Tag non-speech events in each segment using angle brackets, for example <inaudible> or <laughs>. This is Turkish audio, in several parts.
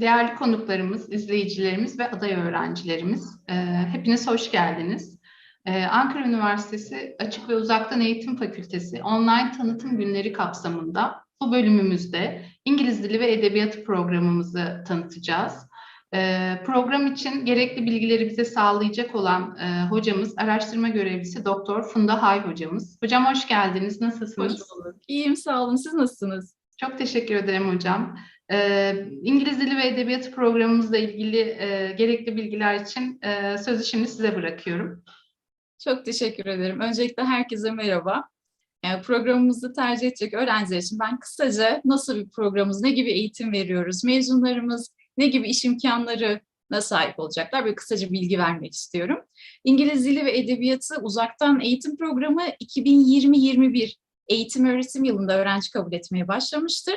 Değerli konuklarımız, izleyicilerimiz ve aday öğrencilerimiz, e, hepiniz hoş geldiniz. E, Ankara Üniversitesi Açık ve Uzaktan Eğitim Fakültesi online tanıtım günleri kapsamında bu bölümümüzde İngiliz Dili ve Edebiyatı programımızı tanıtacağız. E, program için gerekli bilgileri bize sağlayacak olan e, hocamız, araştırma görevlisi Doktor Funda Hay hocamız. Hocam hoş geldiniz, nasılsınız? Hoş bulduk. İyiyim, sağ olun. Siz nasılsınız? Çok teşekkür ederim hocam. Ee, İngiliz Dili ve Edebiyatı programımızla ilgili e, gerekli bilgiler için e, sözü şimdi size bırakıyorum. Çok teşekkür ederim. Öncelikle herkese merhaba. Yani programımızı tercih edecek öğrenciler için ben kısaca nasıl bir programımız, ne gibi eğitim veriyoruz, mezunlarımız ne gibi iş imkanlarına sahip olacaklar böyle kısaca bilgi vermek istiyorum. İngiliz Dili ve Edebiyatı uzaktan eğitim programı 2020-21 eğitim öğretim yılında öğrenci kabul etmeye başlamıştır.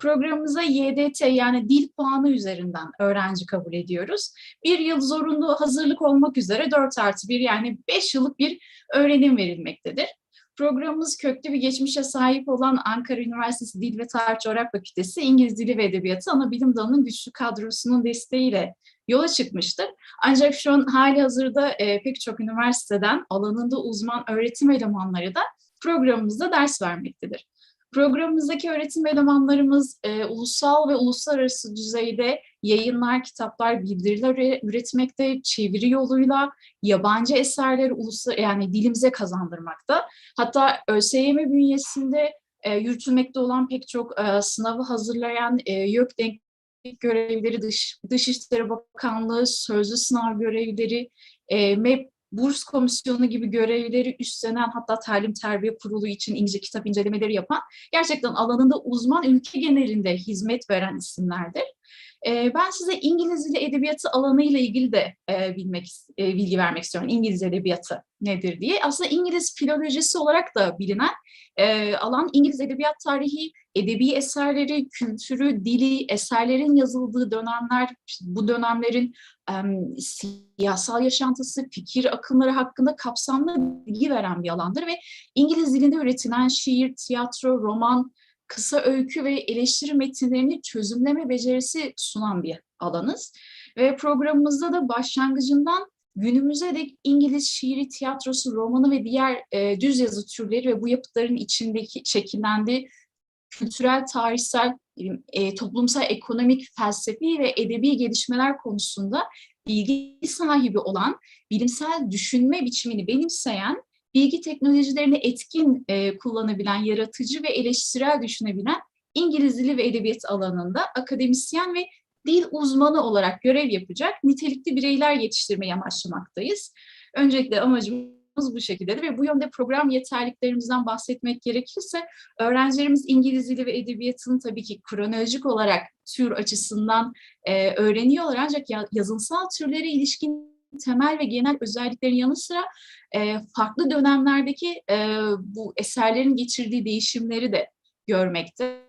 Programımıza YDT yani dil puanı üzerinden öğrenci kabul ediyoruz. Bir yıl zorunlu hazırlık olmak üzere 4 artı 1 yani 5 yıllık bir öğrenim verilmektedir. Programımız köklü bir geçmişe sahip olan Ankara Üniversitesi Dil ve Tarih Coğrafya Fakültesi İngiliz Dili ve Edebiyatı ana bilim dalının güçlü kadrosunun desteğiyle yola çıkmıştır. Ancak şu an hali hazırda e, pek çok üniversiteden alanında uzman öğretim elemanları da programımızda ders vermektedir. Programımızdaki öğretim elemanlarımız e, ulusal ve uluslararası düzeyde yayınlar, kitaplar, bildiriler üretmekte, çeviri yoluyla yabancı eserleri uluslar yani dilimize kazandırmakta. Hatta ÖSYM bünyesinde e, yürütülmekte olan pek çok e, sınavı hazırlayan e, YÖK denklik görevleri, Dış, Dışişleri Bakanlığı, sözlü sınav görevleri, e, MEP burs komisyonu gibi görevleri üstlenen hatta talim terbiye kurulu için İngilizce kitap incelemeleri yapan gerçekten alanında uzman ülke genelinde hizmet veren isimlerdir. Ben size İngiliz dili edebiyatı alanı ile ilgili de bilmek, bilgi vermek istiyorum. İngiliz edebiyatı nedir diye. Aslında İngiliz filolojisi olarak da bilinen alan İngiliz edebiyat tarihi, edebi eserleri, kültürü, dili, eserlerin yazıldığı dönemler, bu dönemlerin siyasal yaşantısı, fikir akımları hakkında kapsamlı bilgi veren bir alandır ve İngiliz dilinde üretilen şiir, tiyatro, roman, kısa öykü ve eleştiri metinlerini çözümleme becerisi sunan bir alanız. Ve programımızda da başlangıcından günümüze dek İngiliz şiiri, tiyatrosu, romanı ve diğer e, düz yazı türleri ve bu yapıtların içindeki şekillendiği kültürel, tarihsel, e, toplumsal, ekonomik, felsefi ve edebi gelişmeler konusunda bilgi sahibi olan, bilimsel düşünme biçimini benimseyen bilgi teknolojilerini etkin e, kullanabilen, yaratıcı ve eleştirel düşünebilen İngiliz dili ve edebiyat alanında akademisyen ve dil uzmanı olarak görev yapacak nitelikli bireyler yetiştirmeyi amaçlamaktayız. Öncelikle amacımız bu şekilde ve bu yönde program yeterliklerimizden bahsetmek gerekirse öğrencilerimiz İngiliz dili ve edebiyatını tabii ki kronolojik olarak tür açısından e, öğreniyorlar ancak yazınsal türlere ilişkin temel ve genel özelliklerin yanı sıra e, farklı dönemlerdeki e, bu eserlerin geçirdiği değişimleri de görmekte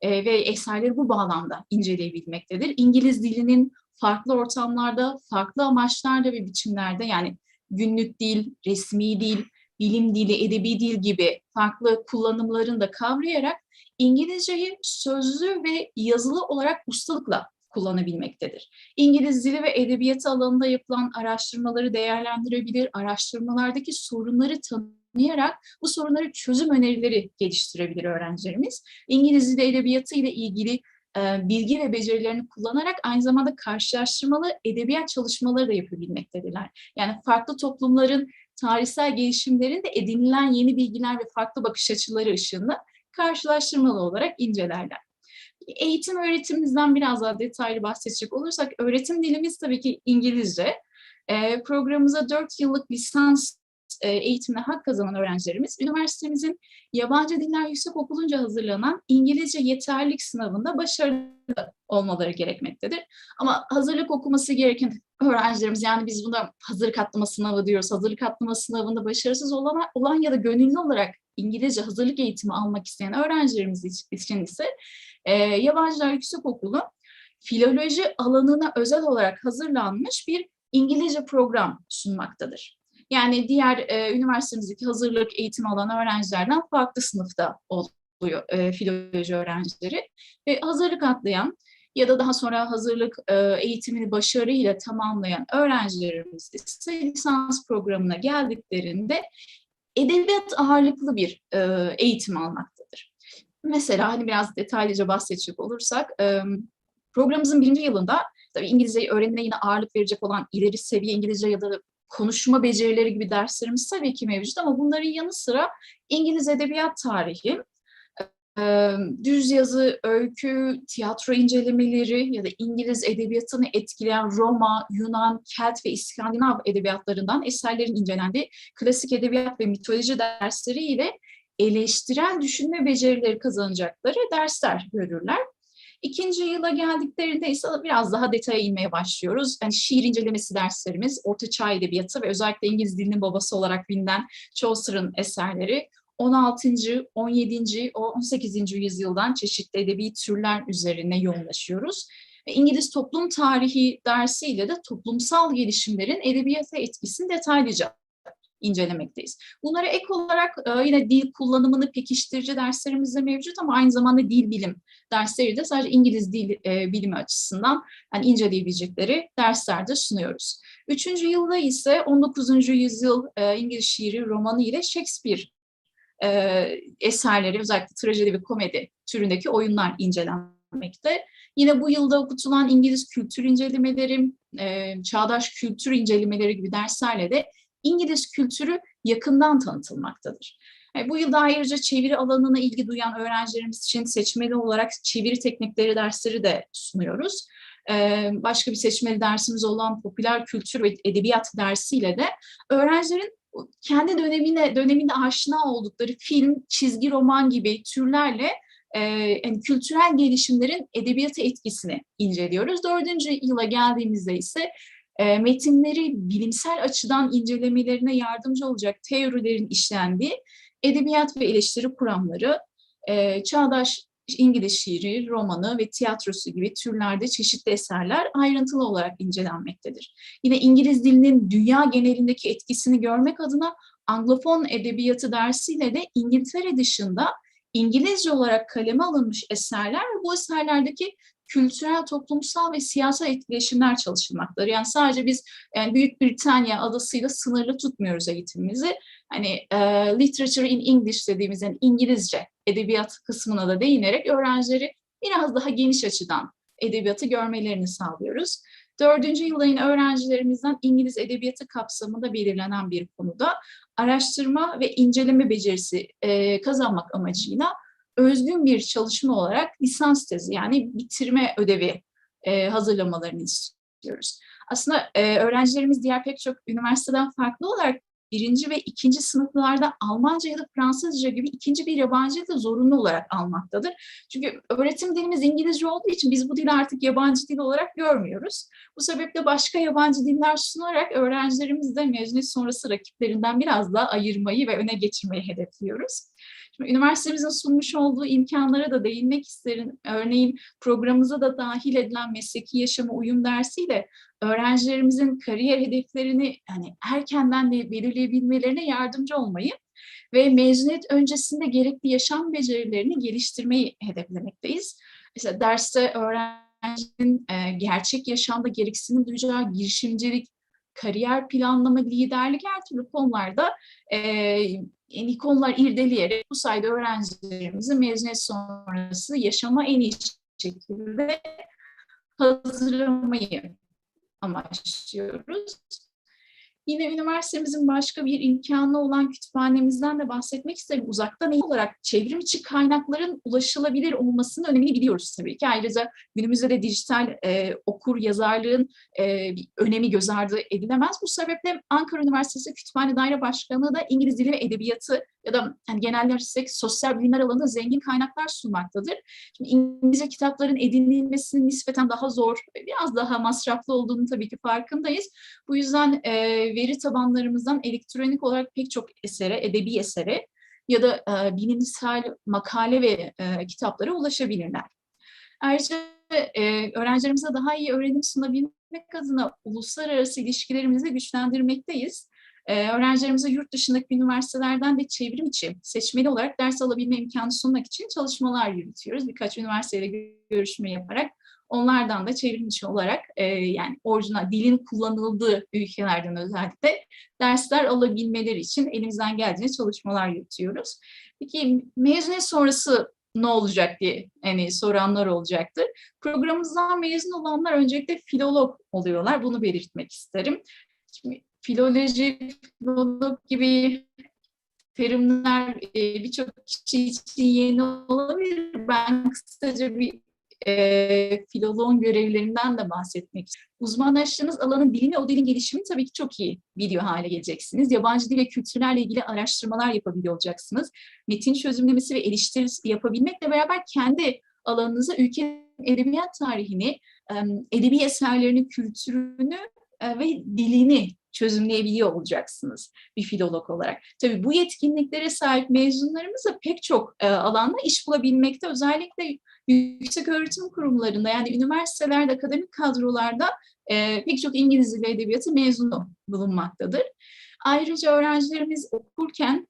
e, ve eserleri bu bağlamda inceleyebilmektedir. İngiliz dilinin farklı ortamlarda, farklı amaçlarda ve biçimlerde yani günlük dil, resmi dil, bilim dili, edebi dil gibi farklı kullanımlarını da kavrayarak İngilizceyi sözlü ve yazılı olarak ustalıkla kullanabilmektedir. İngiliz dili ve edebiyatı alanında yapılan araştırmaları değerlendirebilir, araştırmalardaki sorunları tanıyarak bu sorunları çözüm önerileri geliştirebilir öğrencilerimiz. İngiliz dili edebiyatı ile ilgili e, bilgi ve becerilerini kullanarak aynı zamanda karşılaştırmalı edebiyat çalışmaları da yapabilmektedirler. Yani farklı toplumların tarihsel gelişimlerinde edinilen yeni bilgiler ve farklı bakış açıları ışığında karşılaştırmalı olarak incelerler. Eğitim öğretimimizden biraz daha detaylı bahsedecek olursak, öğretim dilimiz tabii ki İngilizce. E, programımıza 4 yıllık lisans e, eğitimine hak kazanan öğrencilerimiz, üniversitemizin yabancı diller yüksek okulunca hazırlanan İngilizce yeterlilik sınavında başarılı olmaları gerekmektedir. Ama hazırlık okuması gereken öğrencilerimiz, yani biz buna hazırlık atlama sınavı diyoruz, hazırlık atlama sınavında başarısız olan, olan ya da gönüllü olarak İngilizce hazırlık eğitimi almak isteyen öğrencilerimiz için ise e, Yabancılar Yüksek Okulu filoloji alanına özel olarak hazırlanmış bir İngilizce program sunmaktadır. Yani diğer e, üniversitemizdeki hazırlık eğitimi alan öğrencilerden farklı sınıfta oluyor e, filoloji öğrencileri. Ve hazırlık atlayan ya da daha sonra hazırlık e, eğitimini başarıyla tamamlayan öğrencilerimiz ise lisans programına geldiklerinde edebiyat ağırlıklı bir e, eğitim almaktadır. Mesela hani biraz detaylıca bahsedecek olursak programımızın birinci yılında tabii İngilizceyi öğrenime yine ağırlık verecek olan ileri seviye İngilizce ya da konuşma becerileri gibi derslerimiz tabii ki mevcut ama bunların yanı sıra İngiliz edebiyat tarihi, düz yazı, öykü, tiyatro incelemeleri ya da İngiliz edebiyatını etkileyen Roma, Yunan, Kelt ve İskandinav edebiyatlarından eserlerin incelendiği klasik edebiyat ve mitoloji dersleri ile eleştirel düşünme becerileri kazanacakları dersler görürler. İkinci yıla geldiklerinde ise biraz daha detaya inmeye başlıyoruz. Yani şiir incelemesi derslerimiz, Orta Çağ Edebiyatı ve özellikle İngiliz dilinin babası olarak bilinen Chaucer'ın eserleri, 16. 17. o 18. yüzyıldan çeşitli edebi türler üzerine yoğunlaşıyoruz. Ve İngiliz toplum tarihi dersiyle de toplumsal gelişimlerin edebiyata etkisini detaylıca incelemekteyiz. Bunlara ek olarak e, yine dil kullanımını pekiştirici derslerimiz de mevcut ama aynı zamanda dil bilim dersleri de sadece İngiliz dil e, bilimi açısından yani inceleyebilecekleri derslerde sunuyoruz. Üçüncü yılda ise 19. yüzyıl e, İngiliz şiiri romanı ile Shakespeare eserleri özellikle trajedi ve komedi türündeki oyunlar incelenmekte. Yine bu yılda okutulan İngiliz kültür incelemeleri, e, çağdaş kültür incelemeleri gibi derslerle de İngiliz kültürü yakından tanıtılmaktadır. E, bu yılda ayrıca çeviri alanına ilgi duyan öğrencilerimiz için seçmeli olarak çeviri teknikleri dersleri de sunuyoruz. E, başka bir seçmeli dersimiz olan popüler kültür ve edebiyat dersiyle de öğrencilerin kendi dönemine döneminde aşina oldukları film, çizgi roman gibi türlerle e, yani kültürel gelişimlerin edebiyata etkisini inceliyoruz. Dördüncü yıla geldiğimizde ise e, metinleri bilimsel açıdan incelemelerine yardımcı olacak teorilerin işlendiği edebiyat ve eleştiri kuramları, e, çağdaş İngiliz şiiri, romanı ve tiyatrosu gibi türlerde çeşitli eserler ayrıntılı olarak incelenmektedir. Yine İngiliz dilinin dünya genelindeki etkisini görmek adına Anglofon Edebiyatı dersiyle de İngiltere dışında İngilizce olarak kaleme alınmış eserler ve bu eserlerdeki kültürel, toplumsal ve siyasal etkileşimler çalışılmaktadır. Yani sadece biz yani Büyük Britanya adasıyla sınırlı tutmuyoruz eğitimimizi. Hani e, literature in English dediğimiz yani İngilizce edebiyat kısmına da değinerek öğrencileri biraz daha geniş açıdan edebiyatı görmelerini sağlıyoruz. Dördüncü yılda yine öğrencilerimizden İngiliz edebiyatı kapsamında belirlenen bir konuda araştırma ve inceleme becerisi e, kazanmak amacıyla özgün bir çalışma olarak lisans tezi yani bitirme ödevi e, hazırlamalarını istiyoruz. Aslında e, öğrencilerimiz diğer pek çok üniversiteden farklı olarak birinci ve ikinci sınıflarda Almanca ya da Fransızca gibi ikinci bir yabancı da zorunlu olarak almaktadır. Çünkü öğretim dilimiz İngilizce olduğu için biz bu dili artık yabancı dil olarak görmüyoruz. Bu sebeple başka yabancı diller sunarak öğrencilerimizi de mezuniyet sonrası rakiplerinden biraz daha ayırmayı ve öne geçirmeyi hedefliyoruz. Şimdi üniversitemizin sunmuş olduğu imkanlara da değinmek isterim. Örneğin programımıza da dahil edilen mesleki yaşama uyum dersiyle öğrencilerimizin kariyer hedeflerini yani erkenden de belirleyebilmelerine yardımcı olmayı ve mezuniyet öncesinde gerekli yaşam becerilerini geliştirmeyi hedeflemekteyiz. Mesela derste öğrencinin e, gerçek yaşamda gereksinim duyacağı girişimcilik, kariyer planlama, liderlik her türlü konularda e, yeni konular irdeleyerek bu sayede öğrencilerimizi mezuniyet sonrası yaşama en iyi şekilde hazırlamayı amaçlıyoruz. Yine üniversitemizin başka bir imkanı olan kütüphanemizden de bahsetmek isterim. Uzaktan iyi olarak çevrim içi kaynakların ulaşılabilir olmasının önemini biliyoruz tabii ki. Ayrıca günümüzde de dijital e, okur yazarlığın e, önemi göz ardı edilemez. Bu sebeple Ankara Üniversitesi Kütüphane Daire Başkanlığı da İngiliz Dili ve Edebiyatı ya da yani genellersek sosyal bilimler alanında zengin kaynaklar sunmaktadır. Şimdi İngilizce kitapların edinilmesinin nispeten daha zor, biraz daha masraflı olduğunu tabii ki farkındayız. Bu yüzden e, veri tabanlarımızdan elektronik olarak pek çok esere, edebi esere ya da e, bilimsel makale ve e, kitaplara ulaşabilirler. Ayrıca e, öğrencilerimize daha iyi öğrenim sunabilmek adına uluslararası ilişkilerimizi güçlendirmekteyiz. Ee, öğrencilerimize yurt dışındaki üniversitelerden de çevrim içi seçmeli olarak ders alabilme imkanı sunmak için çalışmalar yürütüyoruz. Birkaç üniversiteyle görüşme yaparak Onlardan da çevrimiçi olarak e, yani orijinal dilin kullanıldığı ülkelerden özellikle dersler alabilmeleri için elimizden geldiğince çalışmalar yürütüyoruz. Peki mezuniyet sonrası ne olacak diye hani soranlar olacaktır. Programımızdan mezun olanlar öncelikle filolog oluyorlar. Bunu belirtmek isterim. Şimdi filoloji, filolog gibi terimler e, birçok kişi için yeni olabilir. Ben kısaca bir e, filoloğun görevlerinden de bahsetmek istiyorum. Uzmanlaştığınız alanın dilini, o dilin gelişimini tabii ki çok iyi biliyor hale geleceksiniz. Yabancı dil ve kültürlerle ilgili araştırmalar yapabiliyor olacaksınız. Metin çözümlemesi ve eleştirisi yapabilmekle beraber kendi alanınıza ülkenin edebiyat tarihini, edebi eserlerinin kültürünü e, ve dilini çözümleyebiliyor olacaksınız bir filolog olarak. Tabii bu yetkinliklere sahip mezunlarımız da pek çok e, alanda iş bulabilmekte. Özellikle yüksek öğretim kurumlarında yani üniversitelerde, akademik kadrolarda e, pek çok İngiliz Dili Edebiyatı mezunu bulunmaktadır. Ayrıca öğrencilerimiz okurken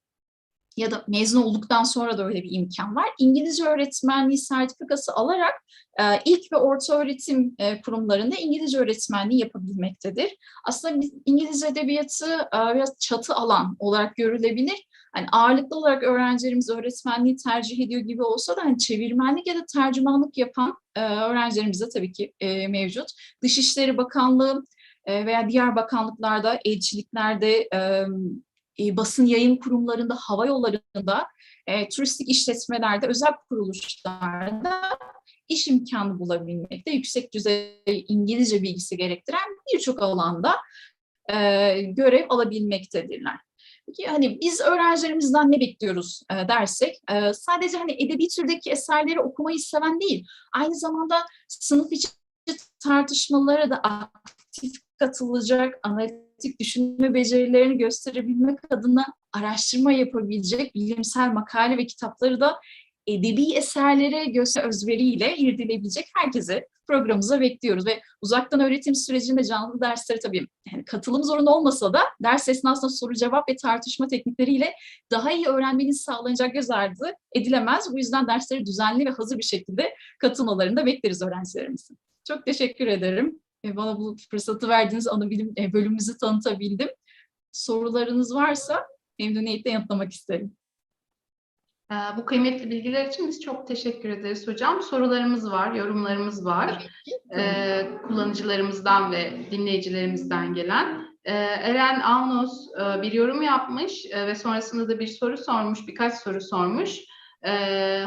ya da mezun olduktan sonra da öyle bir imkan var. İngilizce öğretmenliği sertifikası alarak e, ilk ve orta öğretim e, kurumlarında İngilizce öğretmenliği yapabilmektedir. Aslında biz İngilizce edebiyatı e, biraz çatı alan olarak görülebilir. Yani ağırlıklı olarak öğrencilerimiz öğretmenliği tercih ediyor gibi olsa da hani çevirmenlik ya da tercümanlık yapan e, öğrencilerimiz de tabii ki e, mevcut. Dışişleri Bakanlığı e, veya diğer bakanlıklarda, elçiliklerde, e, basın yayın kurumlarında, hava yollarında, e, turistik işletmelerde, özel kuruluşlarda iş imkanı bulabilmekte, yüksek düzey İngilizce bilgisi gerektiren birçok alanda e, görev alabilmektedirler. Peki hani biz öğrencilerimizden ne bekliyoruz e, dersek, e, sadece hani edebi türdeki eserleri okumayı seven değil, aynı zamanda sınıf içi tartışmalara da aktif katılacak, analitik düşünme becerilerini gösterebilmek adına araştırma yapabilecek bilimsel makale ve kitapları da edebi eserlere göster özveriyle irdileyebilecek herkese programımıza bekliyoruz ve uzaktan öğretim sürecinde canlı dersleri tabii yani katılım zorunlu olmasa da ders esnasında soru cevap ve tartışma teknikleriyle daha iyi öğrenmenin sağlanacak göz ardı edilemez. Bu yüzden dersleri düzenli ve hazır bir şekilde katılmalarını da bekleriz öğrencilerimizin. Çok teşekkür ederim. Bana bu fırsatı verdiğiniz ana bilim e, bölümümüzü tanıtabildim. Sorularınız varsa memnuniyetle yanıtlamak isterim. Ee, bu kıymetli bilgiler için biz çok teşekkür ederiz hocam. Sorularımız var, yorumlarımız var. Ee, kullanıcılarımızdan ve dinleyicilerimizden gelen. Ee, Eren Avnos e, bir yorum yapmış e, ve sonrasında da bir soru sormuş, birkaç soru sormuş.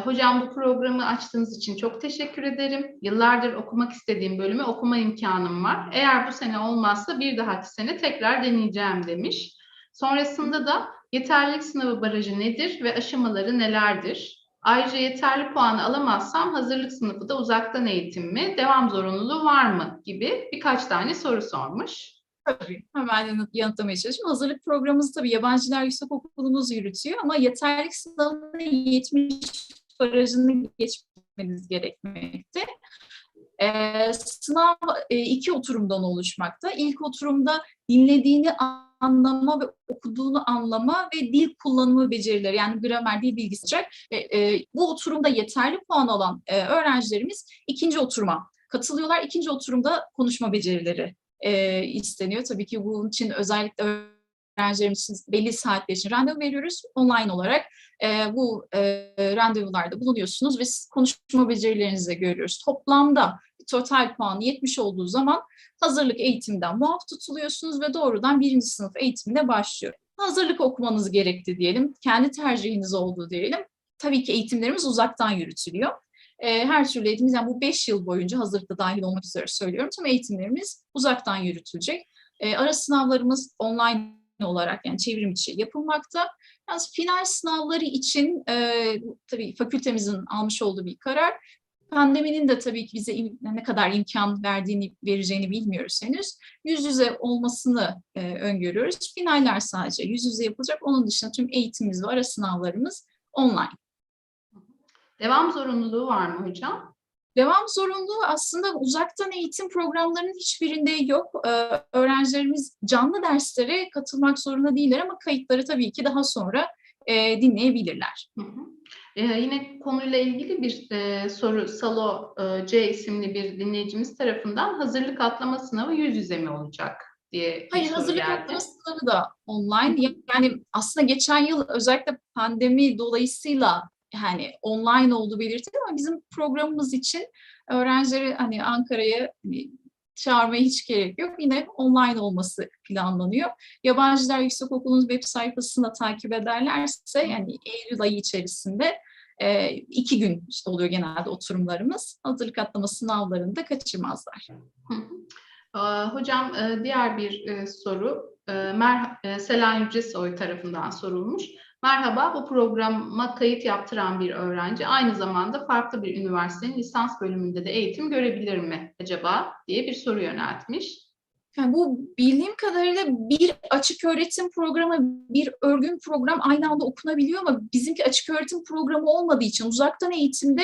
Hocam bu programı açtığınız için çok teşekkür ederim. Yıllardır okumak istediğim bölümü okuma imkanım var. Eğer bu sene olmazsa bir dahaki sene tekrar deneyeceğim demiş. Sonrasında da yeterlilik sınavı barajı nedir ve aşamaları nelerdir? Ayrıca yeterli puanı alamazsam hazırlık sınıfı da uzaktan eğitim mi, devam zorunluluğu var mı gibi birkaç tane soru sormuş. Tabii, hemen yanıtlamaya çalışayım. Hazırlık programımızı tabii yabancılar yüksek okulumuz yürütüyor ama yeterlik sınavını 70 barajını geçmeniz gerekmekte. Ee, sınav e, iki oturumdan oluşmakta. İlk oturumda dinlediğini anlama ve okuduğunu anlama ve dil kullanımı becerileri yani gramer, dil bilgisi olacak. E, e, bu oturumda yeterli puan alan e, öğrencilerimiz ikinci oturuma katılıyorlar. İkinci oturumda konuşma becerileri e, isteniyor. Tabii ki bunun için özellikle öğrencilerimiz için belli saatler için randevu veriyoruz. Online olarak e, bu e, randevularda bulunuyorsunuz ve konuşma becerilerinizi de görüyoruz. Toplamda total puan 70 olduğu zaman hazırlık eğitimden muaf tutuluyorsunuz ve doğrudan birinci sınıf eğitimine başlıyor. Hazırlık okumanız gerekti diyelim, kendi tercihiniz olduğu diyelim. Tabii ki eğitimlerimiz uzaktan yürütülüyor. Her türlü eğitimimiz, yani bu 5 yıl boyunca hazırlıkta dahil olmak üzere söylüyorum. Tüm eğitimlerimiz uzaktan yürütülecek. Ara sınavlarımız online olarak yani çevrim içi yapılmakta. Yalnız final sınavları için e, tabii fakültemizin almış olduğu bir karar. Pandeminin de tabii ki bize ne kadar imkan verdiğini, vereceğini bilmiyoruz henüz. Yüz yüze olmasını e, öngörüyoruz. Finaller sadece yüz yüze yapılacak. Onun dışında tüm eğitimimiz ve ara sınavlarımız online. Devam zorunluluğu var mı hocam? Devam zorunluluğu aslında uzaktan eğitim programlarının hiçbirinde yok. Ee, öğrencilerimiz canlı derslere katılmak zorunda değiller ama kayıtları tabii ki daha sonra e, dinleyebilirler. Hı hı. Ee, yine konuyla ilgili bir e, soru Salo e, C isimli bir dinleyicimiz tarafından hazırlık atlama sınavı yüz yüze mi olacak diye Hayır, hazırlık geldi. atlama sınavı da online. Yani aslında geçen yıl özellikle pandemi dolayısıyla yani online olduğu belirtildi ama bizim programımız için öğrencileri hani Ankara'ya hani çağırmaya hiç gerek yok. Yine online olması planlanıyor. Yabancılar Yüksekokulu'nun web sayfasında takip ederlerse yani Eylül ayı içerisinde e, iki gün işte oluyor genelde oturumlarımız. Hazırlık atlama sınavlarını da kaçırmazlar. Hocam e, diğer bir e, soru e, Mer Selen Yücesoy tarafından sorulmuş. Merhaba, bu programa kayıt yaptıran bir öğrenci aynı zamanda farklı bir üniversitenin lisans bölümünde de eğitim görebilir mi acaba diye bir soru yöneltmiş. Yani bu bildiğim kadarıyla bir açık öğretim programı, bir örgün program aynı anda okunabiliyor ama bizimki açık öğretim programı olmadığı için uzaktan eğitimde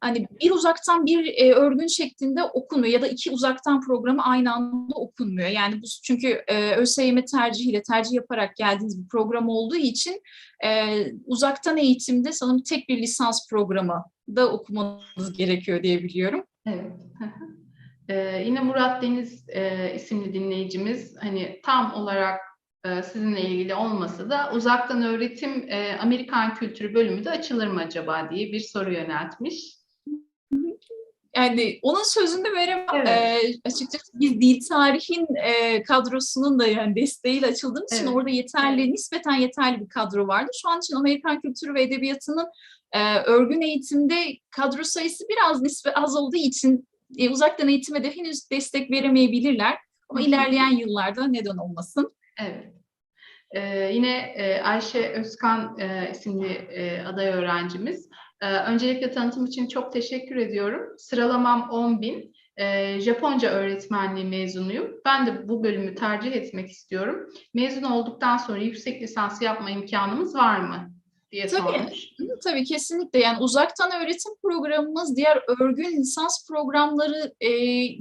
hani bir uzaktan bir e, örgün şeklinde okunmuyor ya da iki uzaktan programı aynı anda okunmuyor. Yani bu çünkü e, ÖSYM tercihiyle tercih yaparak geldiğiniz bir program olduğu için e, uzaktan eğitimde sanırım tek bir lisans programı da okumanız gerekiyor diye biliyorum. Evet. Ee, yine Murat Deniz e, isimli dinleyicimiz hani tam olarak sizinle ilgili olmasa da uzaktan öğretim e, Amerikan kültürü bölümü de açılır mı acaba diye bir soru yöneltmiş. Yani onun sözünü veremem. Evet. Ee, açıkçası biz dil tarihin e, kadrosunun da yani desteğiyle açıldığımız için Evet. orada yeterli, nispeten yeterli bir kadro vardı. Şu an için Amerikan kültürü ve edebiyatının e, örgün eğitimde kadro sayısı biraz nispe az olduğu için e, uzaktan eğitime de henüz destek veremeyebilirler. Ama ilerleyen yıllarda neden olmasın? Evet. Ee, yine e, Ayşe Özkan e, isimli e, aday öğrencimiz. Ee, öncelikle tanıtım için çok teşekkür ediyorum. Sıralamam 10.000. Ee, Japonca öğretmenliği mezunuyum. Ben de bu bölümü tercih etmek istiyorum. Mezun olduktan sonra yüksek lisans yapma imkanımız var mı? Diye Tabii. sormuş. Tabii kesinlikle yani uzaktan öğretim programımız diğer örgün lisans programları e,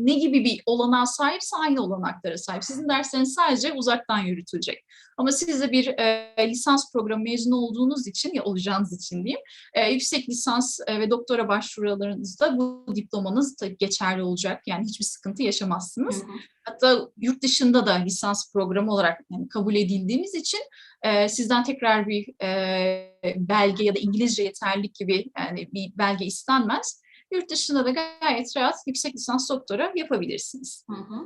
ne gibi bir olanağa sahipse aynı olanaklara sahip. Sizin dersleriniz sadece uzaktan yürütülecek. Ama siz de bir e, lisans programı mezunu olduğunuz için ya olacağınız için diyeyim e, yüksek lisans e, ve doktora başvurularınızda bu diplomanız tabii geçerli olacak. Yani hiçbir sıkıntı yaşamazsınız. Hı hı. Hatta yurt dışında da lisans programı olarak yani kabul edildiğimiz için e, sizden tekrar bir e, belge ya da İngilizce yeterlilik gibi yani bir belge istenmez. Yurt dışında da gayet rahat yüksek lisans doktora yapabilirsiniz. Hı hı.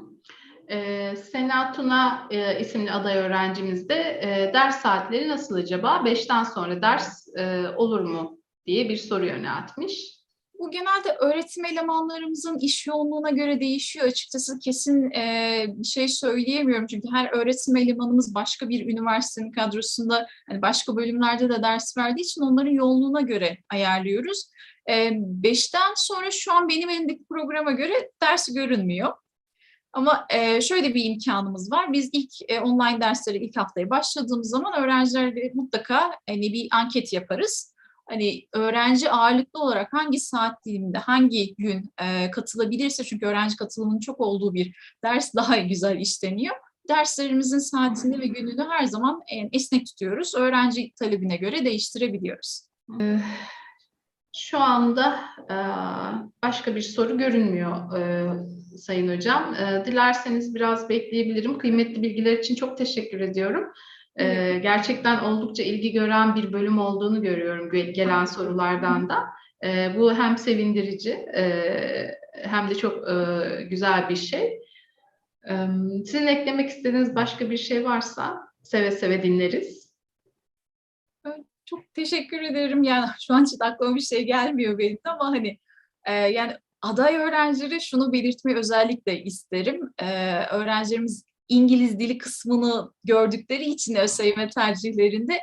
Ee, Sena Tuna e, isimli aday öğrencimiz de e, ders saatleri nasıl acaba? Beşten sonra ders e, olur mu diye bir soru yöneltmiş. Bu genelde öğretim elemanlarımızın iş yoğunluğuna göre değişiyor. Açıkçası kesin e, bir şey söyleyemiyorum çünkü her öğretim elemanımız başka bir üniversitenin kadrosunda hani başka bölümlerde de ders verdiği için onların yoğunluğuna göre ayarlıyoruz. E, beşten sonra şu an benim elimdeki programa göre ders görünmüyor. Ama e, şöyle bir imkanımız var. Biz ilk e, online derslere ilk haftaya başladığımız zaman öğrencilerle mutlaka hani bir anket yaparız hani öğrenci ağırlıklı olarak hangi saat diliminde hangi gün e, katılabilirse çünkü öğrenci katılımının çok olduğu bir ders daha güzel işleniyor. Derslerimizin saatini ve gününü her zaman e, esnek tutuyoruz. Öğrenci talebine göre değiştirebiliyoruz. Şu anda e, başka bir soru görünmüyor e, Sayın Hocam. Dilerseniz biraz bekleyebilirim. Kıymetli bilgiler için çok teşekkür ediyorum. E, gerçekten oldukça ilgi gören bir bölüm olduğunu görüyorum ge- gelen sorulardan da. E, bu hem sevindirici e, hem de çok e, güzel bir şey. E, sizin eklemek istediğiniz başka bir şey varsa seve seve dinleriz. Çok teşekkür ederim. Yani <laughs> şu an için aklıma bir şey gelmiyor benim ama hani e, yani aday öğrencileri şunu belirtmeyi özellikle isterim. E, öğrencilerimiz İngiliz dili kısmını gördükleri için ÖSYM tercihlerinde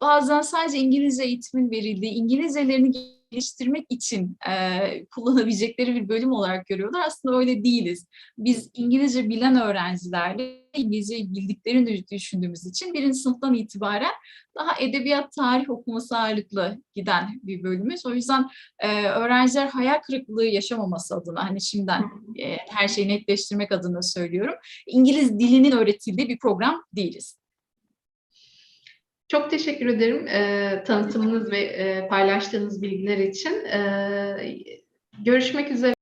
bazen sadece İngilizce eğitimin verildiği, İngilizcelerini geliştirmek için e, kullanabilecekleri bir bölüm olarak görüyorlar. Aslında öyle değiliz. Biz İngilizce bilen öğrencilerle İngilizceyi bildiklerini düşündüğümüz için birinci sınıftan itibaren daha edebiyat tarih okuması ağırlıklı giden bir bölümümüz. O yüzden e, öğrenciler hayal kırıklığı yaşamaması adına hani şimdiden e, her şeyi netleştirmek adına söylüyorum. İngiliz dilinin öğretildiği bir program değiliz. Çok teşekkür ederim e, tanıtımınız ve e, paylaştığınız bilgiler için. E, görüşmek üzere.